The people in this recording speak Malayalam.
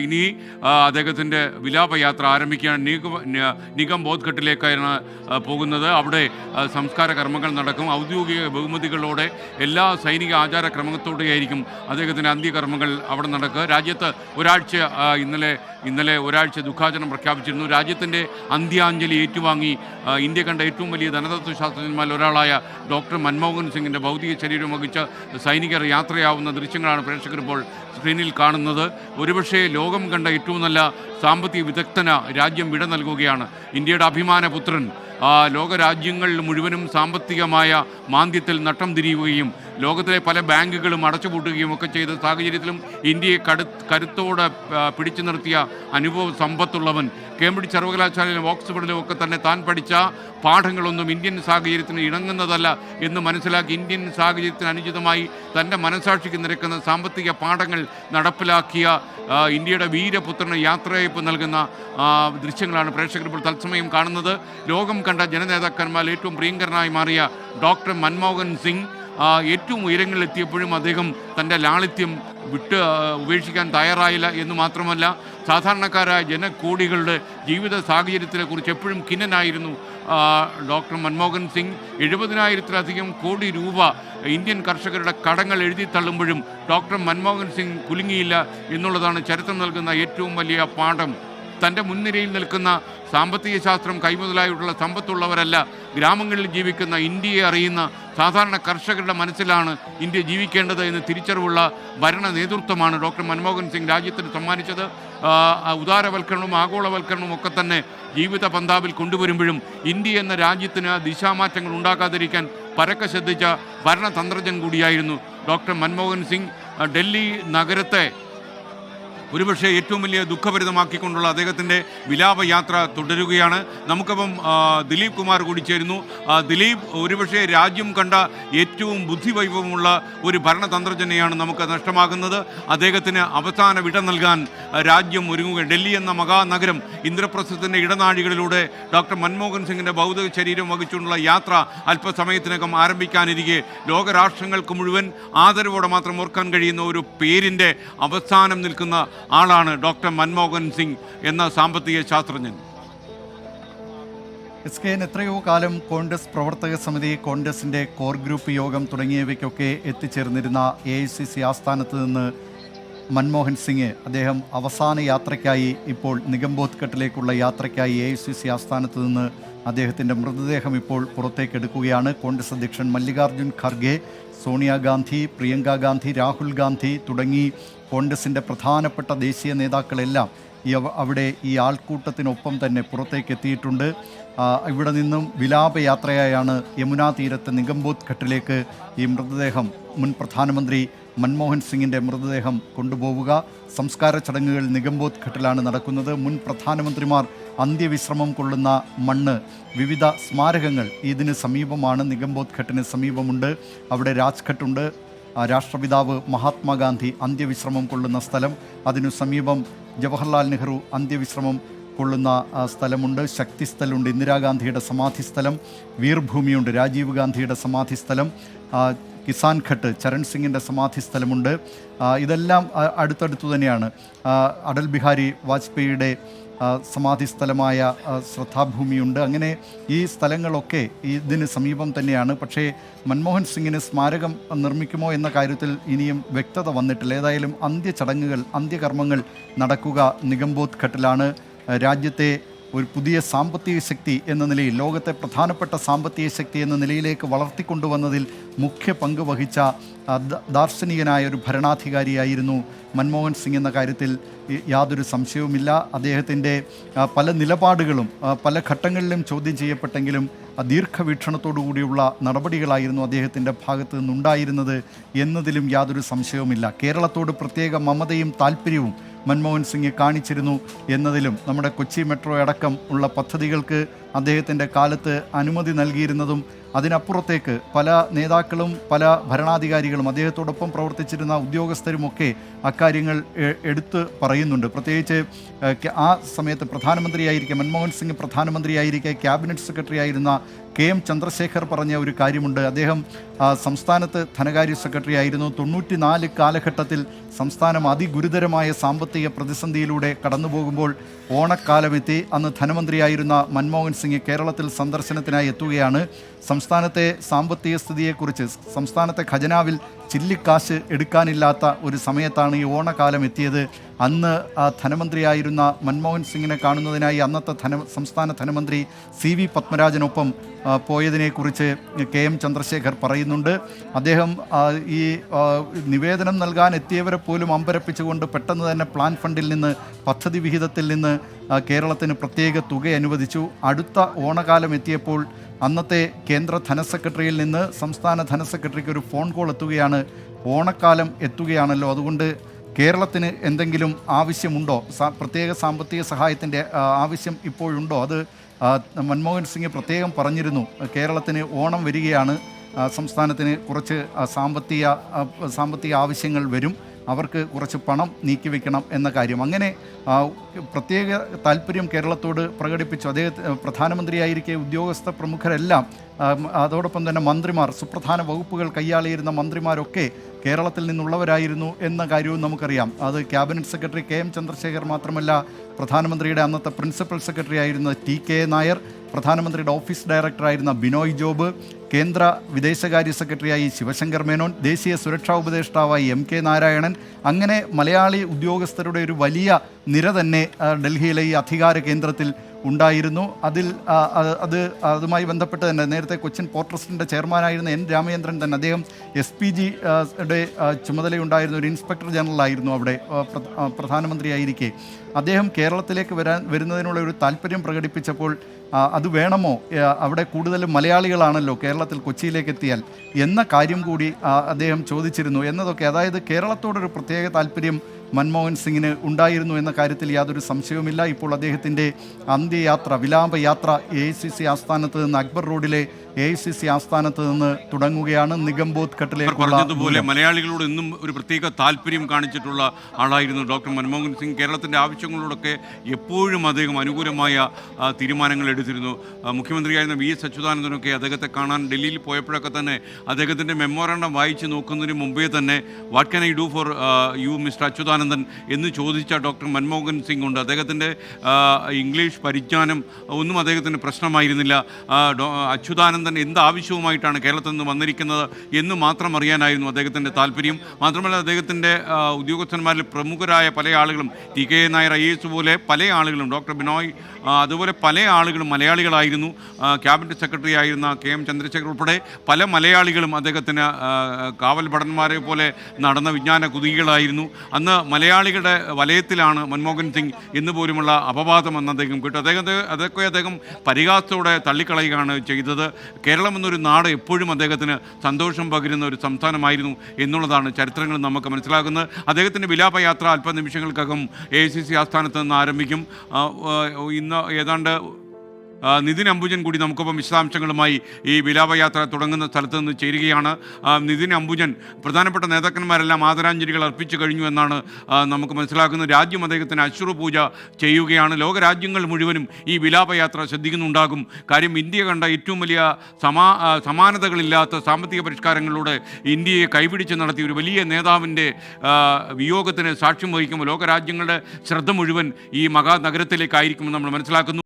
ഇനി അദ്ദേഹത്തിന്റെ വിലാപയാത്ര ആരംഭിക്കുകയാണ് നിഗം നിഗം ബോധ്ഘട്ടിലേക്കാണ് പോകുന്നത്. അവിടെ സംസ്കാര കർമ്മങ്ങൾ നടക്കും. ഔദ്യോഗിക ബഹുമതികളോടെ എല്ലാ സൈനിക ആചാരക്രമത്തോടെയായിരിക്കും അദ്ദേഹത്തിന്റെ അന്ത്യകർമ്മങ്ങൾ അവിടെ നടക്കുക. രാജ്യത്ത് ഒരാഴ്ച ഇന്നലെ ഇന്നലെ ഒരാഴ്ച ദുഃഖാചരണം പ്രഖ്യാപിച്ചിരുന്നു. രാജ്യത്തിന്റെ അന്ത്യാഞ്ജലി ഏറ്റുവാങ്ങി ഇന്ത്യ കണ്ട ഏറ്റവും വലിയ ധനതത്വ ശാസ്ത്രജ്ഞന്മാരിൽ ഒരാളായ ഡോക്ടർ മൻമോഹൻ സിംഗിന്റെ ഭൗതിക ശരീരം വഹിച്ച് സൈനികർ യാത്രയാവുന്ന ദൃശ്യങ്ങളാണ് പ്രേക്ഷകർ ഇപ്പോൾ സ്ക്രീനിൽ കാണുന്നത്. ഒരുപക്ഷെ ലോകം കണ്ട ഏറ്റവും നല്ല സാമ്പത്തിക വിദഗ്ധന രാജ്യം വിട നൽകുകയാണ് ഇന്ത്യയുടെ അഭിമാന പുത്രൻ. ലോകരാജ്യങ്ങളിൽ മുഴുവനും സാമ്പത്തികമായ മാന്ദ്യത്തിൽ നട്ടം തിരിയുകയും ലോകത്തിലെ പല ബാങ്കുകളും അടച്ചുപൂട്ടുകയും ഒക്കെ ചെയ്ത സാഹചര്യത്തിലും ഇന്ത്യയെ കടു കരുത്തോടെ പിടിച്ചു നിർത്തിയ അനുഭവ സമ്പത്തുള്ളവൻ. കേംബ്രിഡ്ജ് സർവകലാശാലയിലും ഓക്സ്ഫോർഡിലും ഒക്കെ തന്നെ താൻ പഠിച്ച പാഠങ്ങളൊന്നും ഇന്ത്യൻ സാഹചര്യത്തിന് ഇണങ്ങുന്നതല്ല എന്ന് മനസ്സിലാക്കി ഇന്ത്യൻ സാഹചര്യത്തിന് അനുചിതമായി തന്റെ മനസാക്ഷിക്ക് നിരക്കുന്ന സാമ്പത്തിക പാഠങ്ങൾ നടപ്പിലാക്കിയ ഇന്ത്യയുടെ വീരപുത്രന് യാത്രയയപ്പ് നൽകുന്ന ദൃശ്യങ്ങളാണ് പ്രേക്ഷകർ ഇപ്പോൾ തത്സമയം കാണുന്നത്. ലോകം കണ്ട ജനനേതാക്കന്മാരിൽ ഏറ്റവും പ്രിയങ്കരനായി മാറിയ ഡോക്ടർ മൻമോഹൻ സിംഗ് ആ, ഏറ്റവും ഉയരങ്ങളിലെത്തിയപ്പോഴും അദ്ദേഹം തന്റെ ലാളിത്യം വിട്ട് ഉപേക്ഷിക്കാൻ തയ്യാറായില്ല എന്ന് മാത്രമല്ല സാധാരണക്കാരായ ജനകോടികളുടെ ജീവിത സാഹചര്യത്തിനെ കുറിച്ച് എപ്പോഴും കിന്നനായിരുന്നു ഡോക്ടർ മൻമോഹൻ സിംഗ്. എഴുപതിനായിരത്തിലധികം കോടി രൂപ ഇന്ത്യൻ കർഷകരുടെ കടങ്ങൾ എഴുതി തള്ളുമ്പോഴും ഡോക്ടർ മൻമോഹൻ സിംഗ് കുലുങ്ങിയില്ല എന്നുള്ളതാണ് ചരിത്രം നൽകുന്ന ഏറ്റവും വലിയ പാഠം. തന്റെ മുൻനിരയിൽ നിൽക്കുന്ന സാമ്പത്തിക ശാസ്ത്രം കൈമുതലായിട്ടുള്ള സമ്പത്തുള്ളവരല്ല ഗ്രാമങ്ങളിൽ ജീവിക്കുന്ന ഇന്ത്യയെ അറിയുന്ന സാധാരണ കർഷകരുടെ മനസ്സിലാണ് ഇന്ത്യ ജീവിക്കേണ്ടത് എന്ന് തിരിച്ചറിവുള്ള ഭരണ നേതൃത്വമാണ് ഡോക്ടർ മൻമോഹൻ സിംഗ് രാജ്യത്തിന് സമ്മാനിച്ചത്. ഉദാരവൽക്കരണവും ആഗോളവൽക്കരണവും ഒക്കെ തന്നെ ജീവിത പന്താവിൽ കൊണ്ടുവരുമ്പോഴും ഇന്ത്യ എന്ന രാജ്യത്തിന് ദിശാമാറ്റങ്ങൾ ഉണ്ടാക്കാതിരിക്കാൻ പരക്കെ ശ്രദ്ധിച്ച ഭരണതന്ത്രജ്ഞൻ കൂടിയായിരുന്നു ഡോക്ടർ മൻമോഹൻ സിംഗ്. ഡൽഹി നഗരത്തെ ഒരുപക്ഷെ ഏറ്റവും വലിയ ദുഃഖഭരിതമാക്കിക്കൊണ്ടുള്ള അദ്ദേഹത്തിന്റെ വിലാപയാത്ര തുടരുകയാണ്. നമുക്കപ്പം ദിലീപ് കുമാർ കൂടി ചേരുന്നു. ദിലീപ് ഒരുപക്ഷെ രാജ്യം കണ്ട ഏറ്റവും ബുദ്ധിവൈഭവമുള്ള ഒരു ഭരണതന്ത്രജ്ഞനെയാണ് നമുക്ക് നഷ്ടമാകുന്നത്. അദ്ദേഹത്തിന് അവസാന വിട നൽകാൻ രാജ്യം ഒരുങ്ങുക ഡൽഹി എന്ന മഹാനഗരം ഇന്ദ്രപ്രസ്ഥത്തിന്റെ ഇടനാഴികളിലൂടെ ഡോക്ടർ മൻമോഹൻ സിംഗിന്റെ ഭൗതിക ശരീരം വഹിച്ചുകൊണ്ടുള്ള യാത്ര അല്പസമയത്തിനകം ആരംഭിക്കാനിരിക്കെ. ലോകരാഷ്ട്രങ്ങൾക്ക് മുഴുവൻ ആദരവോടെ മാത്രം ഓർക്കാൻ കഴിയുന്ന ഒരു പേരിന്റെ അവസാനം നിൽക്കുന്ന ആളാണ് ഡോക്ടർ മൻമോഹൻ സിംഗ് എന്ന സാമ്പത്തിക ശാസ്ത്രജ്ഞൻ. എസ് കെ എത്രയോ കാലം കോൺഗ്രസ് പ്രവർത്തക സമിതി കോൺഗ്രസിന്റെ കോർ ഗ്രൂപ്പ് യോഗം തുടങ്ങിയവയ്ക്കൊക്കെ എത്തിച്ചേർന്നിരുന്ന എ ഐ സി സി ആസ്ഥാനത്ത് നിന്ന് മൻമോഹൻ സിംഗ് അദ്ദേഹം അവസാന യാത്രയ്ക്കായി ഇപ്പോൾ നിഗംബോധ്ഘട്ടിലേക്കുള്ള യാത്രയ്ക്കായി എ ഐ സി സി ആസ്ഥാനത്ത് നിന്ന് അദ്ദേഹത്തിന്റെ മൃതദേഹം ഇപ്പോൾ പുറത്തേക്കെടുക്കുകയാണ്. കോൺഗ്രസ് അധ്യക്ഷൻ മല്ലികാർജുൻ ഖർഗെ സോണിയാഗാന്ധി പ്രിയങ്ക ഗാന്ധി രാഹുൽ ഗാന്ധി തുടങ്ങി കോൺഗ്രസിന്റെ പ്രധാനപ്പെട്ട ദേശീയ നേതാക്കളെല്ലാം ഈ അവിടെ ഈ ആൾക്കൂട്ടത്തിനൊപ്പം തന്നെ പുറത്തേക്ക് എത്തിയിട്ടുണ്ട് ഇവിടെ നിന്നും വിലാപയാത്രയായാണ് യമുനാ തീരത്ത് നിഗംബോധ് ഘട്ടിലേക്ക് ഈ മൃതദേഹം മുൻ പ്രധാനമന്ത്രി മൻമോഹൻ സിംഗിന്റെ മൃതദേഹം കൊണ്ടുപോവുക. സംസ്കാര ചടങ്ങുകൾ നിഗംബോധ് ഘട്ടിലാണ് നടക്കുന്നത്. മുൻ പ്രധാനമന്ത്രിമാർ അന്ത്യവിശ്രമം കൊള്ളുന്ന മണ്ണ് വിവിധ സ്മാരകങ്ങൾ ഇതിന് സമീപമാണ് നിഗംബോധ് ഘട്ടിന് സമീപമുണ്ട്. അവിടെ രാജ്ഘട്ടുണ്ട്. രാഷ്ട്രപിതാവ് മഹാത്മാഗാന്ധി അന്ത്യവിശ്രമം കൊള്ളുന്ന സ്ഥലം. അതിനു സമീപം ജവഹർലാൽ നെഹ്റു അന്ത്യവിശ്രമം കൊള്ളുന്ന സ്ഥലമുണ്ട്. ശക്തി സ്ഥലമുണ്ട് ഇന്ദിരാഗാന്ധിയുടെ സമാധി സ്ഥലം വീർഭൂമിയുണ്ട് രാജീവ് ഗാന്ധിയുടെ സമാധി സ്ഥലം കിസാൻ ഘട്ട് ചരൺ സിംഗിന്റെ സമാധി സ്ഥലമുണ്ട് ഇതെല്ലാം അടുത്തടുത്തു തന്നെയാണ്. അടൽ ബിഹാരി വാജ്പേയിയുടെ സമാധി സ്ഥലമായ ശ്രദ്ധാഭൂമിയുണ്ട്. അങ്ങനെ ഈ സ്ഥലങ്ങളൊക്കെ ഇതിന് സമീപം തന്നെയാണ്. പക്ഷേ മൻമോഹൻ സിംഗിന് സ്മാരകം നിർമ്മിക്കുമോ എന്ന കാര്യത്തിൽ ഇനിയും വ്യക്തത വന്നിട്ടില്ല. ഏതായാലും അന്ത്യചടങ്ങുകൾ അന്ത്യകർമ്മങ്ങൾ നടക്കുക നിഗംബോധ് ഘട്ടിലാണ്. രാജ്യത്തെ ഒരു പുതിയ സാമ്പത്തിക ശക്തി എന്ന നിലയിൽ ലോകത്തെ പ്രധാനപ്പെട്ട സാമ്പത്തിക ശക്തി എന്ന നിലയിലേക്ക് വളർത്തിക്കൊണ്ടുവന്നതിൽ മുഖ്യ പങ്ക് വഹിച്ച ദാർശനികനായ ഒരു ഭരണാധികാരിയായിരുന്നു മൻമോഹൻ സിംഗ് എന്ന കാര്യത്തിൽ യാതൊരു സംശയവുമില്ല. അദ്ദേഹത്തിന്റെ പല നിലപാടുകളും പല ഘട്ടങ്ങളിലും ചോദ്യം ചെയ്യപ്പെട്ടെങ്കിലും ആ, ദീർഘവീക്ഷണത്തോടു കൂടിയുള്ള നടപടികളായിരുന്നു അദ്ദേഹത്തിന്റെ ഭാഗത്തു നിന്നുണ്ടായിരുന്നത് എന്നതിലും യാതൊരു സംശയവുമില്ല. കേരളത്തോട് പ്രത്യേക മമതയും താല്പര്യവും മൻമോഹൻ സിംഗ് കാണിച്ചിരുന്നു എന്നതിലും നമ്മുടെ കൊച്ചി മെട്രോ അടക്കം ഉള്ള പദ്ധതികൾക്ക് അദ്ദേഹത്തിന്റെ കാലത്ത് അനുമതി നൽകിയിരുന്നതും അതിനപ്പുറത്തേക്ക് പല നേതാക്കളും പല ഭരണാധികാരികളും അദ്ദേഹത്തോടൊപ്പം പ്രവർത്തിച്ചിരുന്ന ഉദ്യോഗസ്ഥരുമൊക്കെ അക്കാര്യങ്ങൾ എടുത്ത് പറയുന്നുണ്ട്. പ്രത്യേകിച്ച് ആ സമയത്ത് പ്രധാനമന്ത്രിയായിരിക്കെ മൻമോഹൻ സിംഗ് പ്രധാനമന്ത്രിയായിരിക്കെ ക്യാബിനറ്റ് സെക്രട്ടറി ആയിരുന്ന കെ എം ചന്ദ്രശേഖർ പറഞ്ഞ ഒരു കാര്യമുണ്ട്. അദ്ദേഹം സംസ്ഥാനത്ത് ധനകാര്യ സെക്രട്ടറി ആയിരുന്നു തൊണ്ണൂറ്റിനാല് കാലഘട്ടത്തിൽ സംസ്ഥാനം അതിഗുരുതരമായ സാമ്പത്തിക പ്രതിസന്ധിയിലൂടെ കടന്നുപോകുമ്പോൾ ഓണക്കാലമെത്തി. അന്ന് ധനമന്ത്രിയായിരുന്ന മൻമോഹൻ സിംഗ് കേരളത്തിൽ സന്ദർശനത്തിനായി എത്തുകയാണ്. സംസ്ഥാനത്തെ സാമ്പത്തിക സ്ഥിതിയെക്കുറിച്ച് സംസ്ഥാനത്തെ ഖജനാവിൽ ചില്ലിക്കാശ് എടുക്കാനില്ലാത്ത ഒരു സമയത്താണ് ഈ ഓണക്കാലം എത്തിയത്. അന്ന് ധനമന്ത്രിയായിരുന്ന മൻമോഹൻ സിംഗിനെ കാണുന്നതിനായി അന്നത്തെ ധന സംസ്ഥാന ധനമന്ത്രി സി വി പത്മരാജനൊപ്പം പോയതിനെക്കുറിച്ച് കെ എം ചന്ദ്രശേഖർ പറയുന്നുണ്ട്. അദ്ദേഹം ഈ നിവേദനം നൽകാൻ എത്തിയവരെ പോലും അമ്പരപ്പിച്ചുകൊണ്ട് പെട്ടെന്ന് തന്നെ പ്ലാൻ ഫണ്ടിൽ നിന്ന് പദ്ധതി വിഹിതത്തിൽ നിന്ന് കേരളത്തിന് പ്രത്യേക തുക അനുവദിച്ചു. അടുത്ത ഓണകാലം എത്തിയപ്പോൾ അന്നത്തെ കേന്ദ്ര ധനസെക്രട്ടറിയിൽ നിന്ന് സംസ്ഥാന ധനസെക്രട്ടറിക്ക് ഒരു ഫോൺ കോൾ എത്തുകയാണ്. ഓണക്കാലം എത്തുകയാണല്ലോ. അതുകൊണ്ട് കേരളത്തിന് എന്തെങ്കിലും ആവശ്യമുണ്ടോ? പ്രത്യേക സാമ്പത്തിക സഹായത്തിന്റെ ആവശ്യം ഇപ്പോഴുണ്ടോ? അത് മൻമോഹൻ സിംഗ് പ്രത്യേകം പറഞ്ഞിരുന്നു. കേരളത്തിന് ഓണം വരികയാണ്. സംസ്ഥാനത്തിന് കുറച്ച് സാമ്പത്തിക സാമ്പത്തിക ആവശ്യങ്ങൾ വരും. അവർക്ക് കുറച്ച് പണം നീക്കി നീക്കിവെക്കണം എന്ന കാര്യം. അങ്ങനെ പ്രത്യേക താല്പര്യം കേരളത്തോട് പ്രകടിപ്പിച്ചു. അദ്ദേഹത്തെ പ്രധാനമന്ത്രിയായിരിക്കെ ഉദ്യോഗസ്ഥ പ്രമുഖരെല്ലാം അതോടൊപ്പം തന്നെ മന്ത്രിമാർ സുപ്രധാന വകുപ്പുകൾ കൈയാളിയിരുന്ന മന്ത്രിമാരൊക്കെ കേരളത്തിൽ നിന്നുള്ളവരായിരുന്നു എന്ന കാര്യവും നമുക്കറിയാം. അത് cabinet secretary K M Chandrashekhar മാത്രമല്ല പ്രധാനമന്ത്രിയുടെ അന്നത്തെ പ്രിൻസിപ്പൽ സെക്രട്ടറി ആയിരുന്ന ടി കെ നായർ പ്രധാനമന്ത്രിയുടെ ഓഫീസ് ഡയറക്ടറായിരുന്ന ബിനോയ് ജോബ് കേന്ദ്ര വിദേശകാര്യ സെക്രട്ടറിയായി ശിവശങ്കർ മേനോൻ ദേശീയ സുരക്ഷാ ഉപദേഷ്ടാവായി എം കെ നാരായണൻ. അങ്ങനെ മലയാളി ഉദ്യോഗസ്ഥരുടെ ഒരു വലിയ നിര തന്നെ ഡൽഹിയിലെ ഈ അധികാര കേന്ദ്രത്തിൽ ഉണ്ടായിരുന്നു. അതിൽ അത് അത് അതുമായി ബന്ധപ്പെട്ട് തന്നെ നേരത്തെ കൊച്ചിൻ പോർട്ട് ട്രസ്റ്റിന്റെ ചെയർമാനായിരുന്ന എൻ രാമചന്ദ്രൻ തന്നെ അദ്ദേഹം എസ് പി ജി യുടെ ചുമതലയുണ്ടായിരുന്ന ഒരു ഇൻസ്പെക്ടർ ജനറലായിരുന്നു അവിടെ പ്രധാനമന്ത്രിയായിരിക്കെ. അദ്ദേഹം കേരളത്തിലേക്ക് വരാൻ വരുന്നതിനുള്ള ഒരു താല്പര്യം പ്രകടിപ്പിച്ചപ്പോൾ അത് വേണമോ? അവിടെ കൂടുതലും മലയാളികളാണല്ലോ കേരളത്തിൽ കൊച്ചിയിലേക്ക് എത്തിയാൽ എന്ന കാര്യം കൂടി അദ്ദേഹം ചോദിച്ചിരുന്നു. എന്നതൊക്കെ അതായത് കേരളത്തോടൊരു പ്രത്യേക താല്പര്യം മൻമോഹൻ സിംഗിന് ഉണ്ടായിരുന്നു എന്ന കാര്യത്തിൽ യാതൊരു സംശയവുമില്ല. ഇപ്പോൾ അദ്ദേഹത്തിന്റെ അന്ത്യയാത്ര വിലാപയാത്ര എ ഐ സി സി ആസ്ഥാനത്ത് നിന്ന് അക്ബർ റോഡിലെ എ ഐ സി സി ആസ്ഥാനത്ത് നിന്ന് തുടങ്ങുകയാണ് നിഗംബോധ് പറഞ്ഞതുപോലെ മലയാളികളോട് ഇന്നും ഒരു പ്രത്യേക താല്പര്യം കാണിച്ചിട്ടുള്ള ആളായിരുന്നു ഡോക്ടർ മൻമോഹൻ സിംഗ്. കേരളത്തിന്റെ ആവശ്യങ്ങളോടൊക്കെ എപ്പോഴും അദ്ദേഹം അനുകൂലമായ തീരുമാനങ്ങൾ എടുത്തിരുന്നു. മുഖ്യമന്ത്രിയായിരുന്ന വി എസ് അച്യുതാനന്ദനൊക്കെ അദ്ദേഹത്തെ കാണാൻ ഡൽഹിയിൽ പോയപ്പോഴൊക്കെ തന്നെ അദ്ദേഹത്തിന്റെ മെമ്മോറാണ്ടം വായിച്ച് നോക്കുന്നതിന് മുമ്പേ തന്നെ what can I do for you mister Achuthanandan? എന്ന് ചോദിച്ച ഡോക്ടർ മൻമോഹൻ സിംഗ് ഉണ്ട്. അദ്ദേഹത്തിന്റെ ഇംഗ്ലീഷ് പരിജ്ഞാനം ഒന്നും അദ്ദേഹത്തിന് പ്രശ്നമായിരുന്നില്ല. അച്യുതാനന്ദൻ എന്ത് ആവശ്യവുമായിട്ടാണ് കേരളത്തിൽ നിന്ന് വന്നിരിക്കുന്നത് എന്ന് മാത്രം അറിയാനായിരുന്നു അദ്ദേഹത്തിന്റെ താല്പര്യം. മാത്രമല്ല അദ്ദേഹത്തിന്റെ ഉദ്യോഗസ്ഥന്മാരിൽ പ്രമുഖരായ പല ആളുകളും T K Nair I S പോലെ പല ആളുകളും ഡോക്ടർ ബിനോയ് അതുപോലെ പല ആളുകളും മലയാളികളായിരുന്നു. ക്യാബിനറ്റ് സെക്രട്ടറി ആയിരുന്ന കെ എം ചന്ദ്രശേഖർ ഉൾപ്പെടെ പല മലയാളികളും അദ്ദേഹത്തിന് കാവൽ ഭടന്മാരെ പോലെ നടന്ന വിജ്ഞാന കുതികളായിരുന്നു അന്ന് മലയാളികളുടെ വലയത്തിലാണ് മൻമോഹൻ സിംഗ് ഇന്ന് പോലുമുള്ള അപവാദം എന്ന് അദ്ദേഹം കിട്ടും. അദ്ദേഹം അതൊക്കെ അദ്ദേഹം പരിഹാസത്തോടെ തള്ളിക്കളയുകയാണ് ചെയ്തത്. കേരളം എന്നൊരു നാട് എപ്പോഴും അദ്ദേഹത്തിന് സന്തോഷം പകരുന്ന ഒരു സംസ്ഥാനമായിരുന്നു എന്നുള്ളതാണ് ചരിത്രങ്ങൾ നമുക്ക് മനസ്സിലാക്കുന്നത് അദ്ദേഹത്തിന്റെ വിലാപയാത്ര അല്പനിമിഷങ്ങൾക്കകം എ സി സി ആസ്ഥാനത്ത് നിന്ന് ആരംഭിക്കും. ഇന്ന് ഏതാണ്ട് നിതിൻ അംബുജൻ കൂടി നമുക്കിപ്പം വിശദാംശങ്ങളുമായി ഈ വിലാപയാത്ര തുടങ്ങുന്ന സ്ഥലത്ത് നിന്ന് ചേരുകയാണ്. നിതിൻ അംബുജൻ പ്രധാനപ്പെട്ട നേതാക്കന്മാരെല്ലാം ആദരാഞ്ജലികൾ അർപ്പിച്ചു കഴിഞ്ഞു എന്നാണ് നമുക്ക് മനസ്സിലാക്കുന്നത് രാജ്യം അദ്ദേഹത്തിന് അശ്രുപൂജ ചെയ്യുകയാണ്. ലോകരാജ്യങ്ങൾ മുഴുവനും ഈ വിലാപയാത്ര ശ്രദ്ധിക്കുന്നുണ്ടാകും. കാര്യം ഇന്ത്യ കണ്ട ഏറ്റവും വലിയ സമാ സമാനതകളില്ലാത്ത സാമ്പത്തിക പരിഷ്കാരങ്ങളിലൂടെ ഇന്ത്യയെ കൈപിടിച്ച് നടത്തിയ ഒരു വലിയ നേതാവിന്റെ വിയോഗത്തിന് സാക്ഷ്യം വഹിക്കുമ്പോൾ ലോകരാജ്യങ്ങളുടെ ശ്രദ്ധ മുഴുവൻ ഈ മഹാനഗരത്തിലേക്കായിരിക്കുമെന്ന് നമ്മൾ മനസ്സിലാക്കുന്നു.